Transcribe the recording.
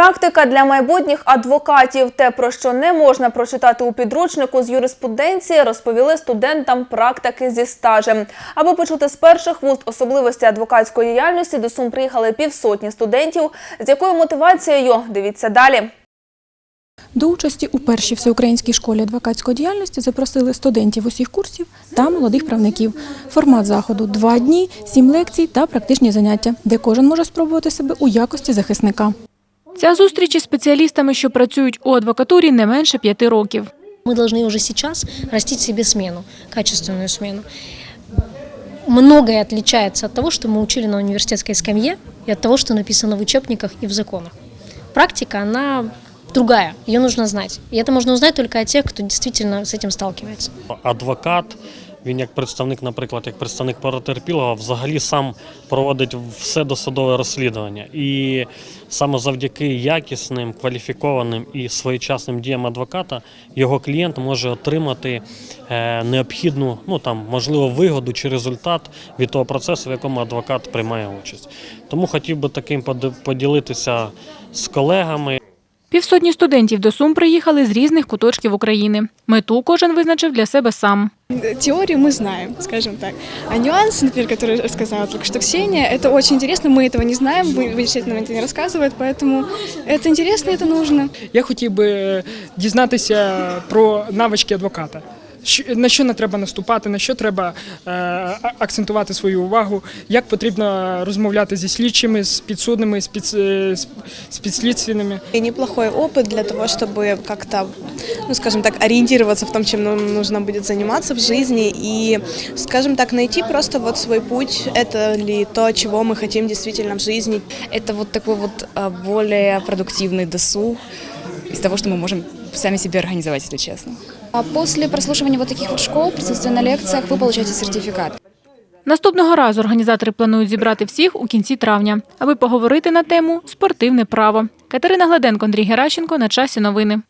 Практика для майбутніх адвокатів. Те, про що не можна прочитати у підручнику з юриспруденції, розповіли студентам практики зі стажем. Аби почути з перших вуст особливості адвокатської діяльності, до Сум приїхали півсотні студентів. З якою мотивацією? Дивіться далі. До участі у першій всеукраїнській школі адвокатської діяльності запросили студентів усіх курсів та молодих правників. Формат заходу два дні, сім лекцій та практичні заняття, де кожен може спробувати себе у якості захисника. Ця зустріч із спеціалістами, що працюють у адвокатурі, не менше п'яти років. Мы должны уже сейчас растить себе смену, качественную смену. Многое отличается от того, что мы учили на университетской скамье, и от того, что написано в учебниках и в законах. Практика, она другая, ее нужно знать. И это можно узнать только от тех, кто действительно с этим сталкивается. адвокат, він як представник, наприклад, як представник потерпілого, взагалі сам проводить все досудове розслідування. І саме завдяки якісним, кваліфікованим і своєчасним діям адвоката його клієнт може отримати е, необхідну, ну там можливо, вигоду чи результат від того процесу, в якому адвокат приймає участь. Тому хотів би таким поділитися з колегами. Півсотні студентів до Сум приїхали з різних куточків України. Мету кожен визначив для себе сам. Теорию мы знаем, скажем так. А нюансы, например, которые рассказала только что Ксения, это очень интересно, мы этого не знаем, вы, вы нам это не рассказывают, поэтому это интересно, это нужно. Я хотів би дізнатися про навички адвоката. Що- На що не треба наступати, на що треба е, а- акцентувати свою увагу, як потрібно розмовляти зі слідчими, з підсудними, з, під, з, з підслідственними. И неплохой опыт для того, чтобы как-то, ну, скажем так, ориентироваться в том, чем нам нужно будет заниматься в жизни и, скажем так, найти просто вот свой путь, это ли то, чего мы хотим действительно в жизни. Это вот такой вот а, более продуктивный досуг из того, что мы можем сами себе организовать, если честно. А После прослушивания вот таких вот школ, присутствия на лекциях, вы получаете сертификат. Наступного разу організатори планують зібрати всіх у кінці травня, аби поговорити на тему спортивне право. Катерина Гладенко, Андрій Геращенко на часі новини.